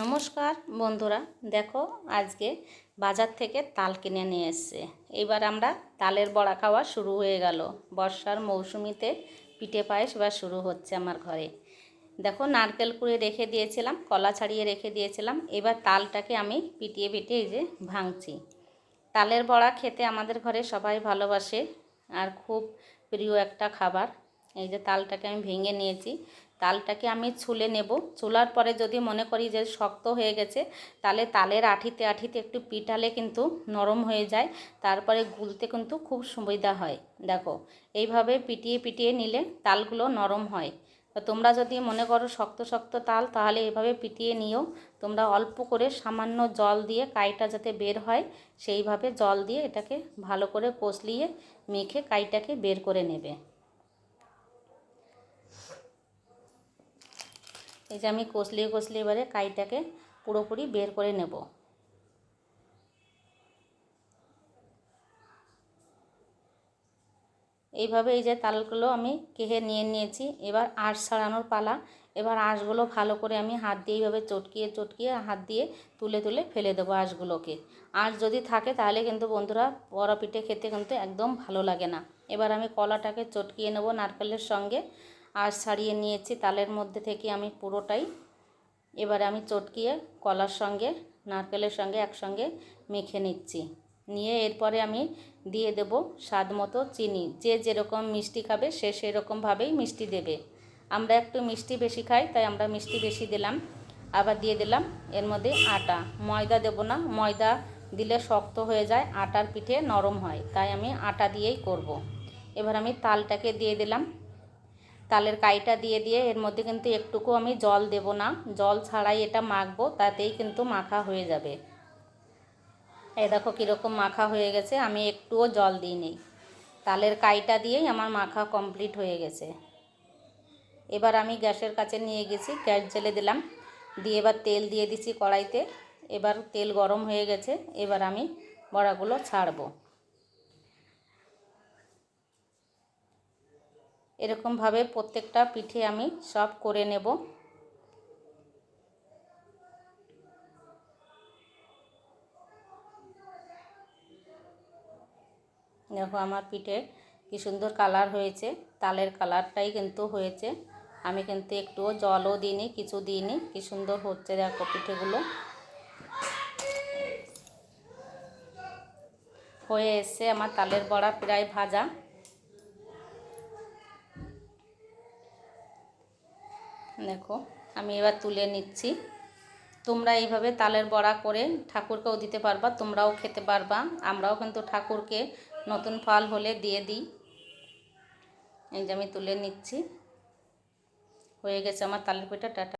নমস্কার বন্ধুরা, দেখো আজকে বাজার থেকে তাল কিনে নিয়ে এসছে। এবার আমরা তালের বড়া খাওয়া শুরু হয়ে গেল। বর্ষার মৌসুমিতে পিঠে পায়েস এবার শুরু হচ্ছে আমার ঘরে। দেখো নারকেল কুড়ে রেখে দিয়েছিলাম, কলা ছাড়িয়ে রেখে দিয়েছিলাম, এবার তালটাকে আমি পিটিয়ে পিটিয়ে যে ভাঙছি। তালের বড়া খেতে আমাদের ঘরে সবাই ভালোবাসে আর খুব প্রিয় একটা খাবার। এই যে তালটাকে আমি ভেঙে নিয়েছি তালটাকে আমি ছুলে নেব। চুলার পরে যদি মনে করি যে শক্ত হয়ে গেছে, তাহলে তালের আঠিতে আঠিতে একটু পিটালে কিন্তু নরম হয়ে যায়। তারপরে গুলতে কিন্তু খুব সুবিধা হয়। দেখো, এইভাবে পিটিয়ে পিটিয়ে নিলে তালগুলো নরম হয়। তোমরা যদি মনে করো শক্ত শক্ত তাল, তাহলে এভাবে পিটিয়ে নিও। তোমরা অল্প করে সামান্য জল দিয়ে কাইটা যাতে বের হয়, সেইভাবে জল দিয়ে এটাকে ভালো করে কষলিয়ে মেখে কাইটাকে বের করে নেবে। এই যে আমি কষলিয়ে কষলিয়ে এবারে কাইটাকে পুরোপুরি বের করে নেব। এইভাবে এই যে তালগুলো আমি কেহে নিয়ে নিয়েছি, এবার আঁশ ছাড়ানোর পালা। এবার আঁশগুলো ভালো করে আমি হাত দিয়ে এইভাবে চটকিয়ে চটকিয়ে হাত দিয়ে তুলে তুলে ফেলে দেবো আঁশগুলোকে। আঁশ যদি থাকে তাহলে কিন্তু বন্ধুরা বড়া পিঠে খেতে কিন্তু একদম ভালো লাগে না। এবার আমি কলাটাকে চটকিয়ে নেব নারকেলের সঙ্গে। আঁশ ছাড়িয়ে নিয়েছি তালের মধ্যে থেকে আমি পুরোটাই। এবারে আমি চটকিয়ে কলার সঙ্গে, নারকেলের সঙ্গে একসঙ্গে মেখে নিচ্ছি। নিয়ে এরপরে আমি দিয়ে দেব স্বাদ মতো চিনি। যে যেরকম মিষ্টি খাবে সে সেরকমভাবেই মিষ্টি দেবে। আমরা একটু মিষ্টি বেশি খাই, তাই আমরা মিষ্টি বেশি দিলাম। আবার দিয়ে দিলাম এর মধ্যে আটা। ময়দা দেব না, ময়দা দিলে শক্ত হয়ে যায়, আটার পিঠে নরম হয়, তাই আমি আটা দিয়েই করব। এবার আমি তালটাকে দিয়ে দিলাম। তালের কাইটা দিয়ে দিয়ে এর মধ্যে কিন্তু একটুকু আমি জল দেব না। জল ছাড়াই এটা মাখবো, তাতেই কিন্তু মাখা হয়ে যাবে। এই দেখো কীরকম মাখা হয়ে গেছে, আমি একটুও জল দিই নেই তালের কাইটা দিয়েই আমার মাখা কমপ্লিট হয়ে গেছে। এবার আমি গ্যাসের কাছে নিয়ে গেছি, গ্যাস জেলে দিলাম। দিয়ে এবার তেল দিয়ে দিছি কড়াইতে। এবার তেল গরম হয়ে গেছে, এবার আমি বড়াগুলো ছাড়বো। এরকমভাবে প্রত্যেকটা পিঠে আমি সব করে নেব। দেখো আমার পিঠে কি সুন্দর কালার হয়েছে, তালের কালারটাই কিন্তু হয়েছে। আমি কিন্তু একটুও জলও দিইনি, কিছু দিইনি, কি সুন্দর হচ্ছে দেখো পিঠেগুলো। হয়ে এসছে আমার তালের বড়া প্রায় ভাজা। দেখো, আমি এবার তুলে নিচ্ছি। তোমরা এইভাবে তালের বড়া করে ঠাকুরকেও দিতে পারবা, তোমরাও খেতে পারবা। আমরাও কিন্তু ঠাকুরকে নতুন ফল হলে দিয়ে দিই। এই যে আমি তুলে নিচ্ছি। হয়ে গেছে আমার তালের পিঠা, টাটা।